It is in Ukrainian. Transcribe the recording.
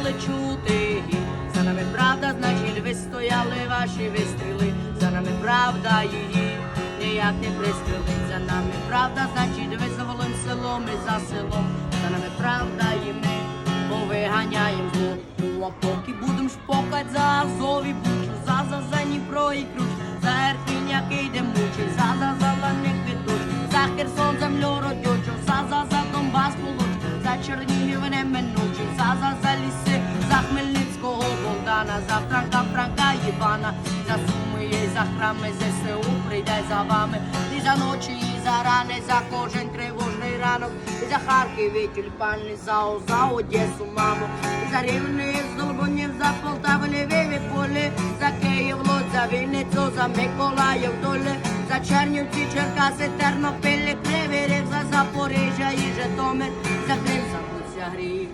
мали чути. За нами правда, значить, ви стояли ваші вистріли. За нами правда її ніяк не пристрелить. За нами правда, значить, визволим селом і за селом. За нами правда і ми повиганяєм зло. Ну, а поки будем шпокать за Азов і Бучу, за за за Дніпро і ключ, за Ірпінь, йде мучить, за за за ланик за Херсон землю родючу, за за за Донбас получ, за Чернігів неминучий, за за за ліси, за Богдана, за Франка Франка Івана, за Суми і за храми ЗСУ прийде за вами, і за ночі, і за рани, за кожен тривожний ранок, і за Харків, і тюльпани, за О, за Одесу, маму, і за Рівне, і з Долбунів, за Полтаву, Львів Полі, за Київ, Луць, за Вінницю, за Миколаїв, Долі, за Чернівці, Черкаси, Тернопіль, Кривий Ріг, за Запоріжжя і Житомир, за Крим, за Гріх.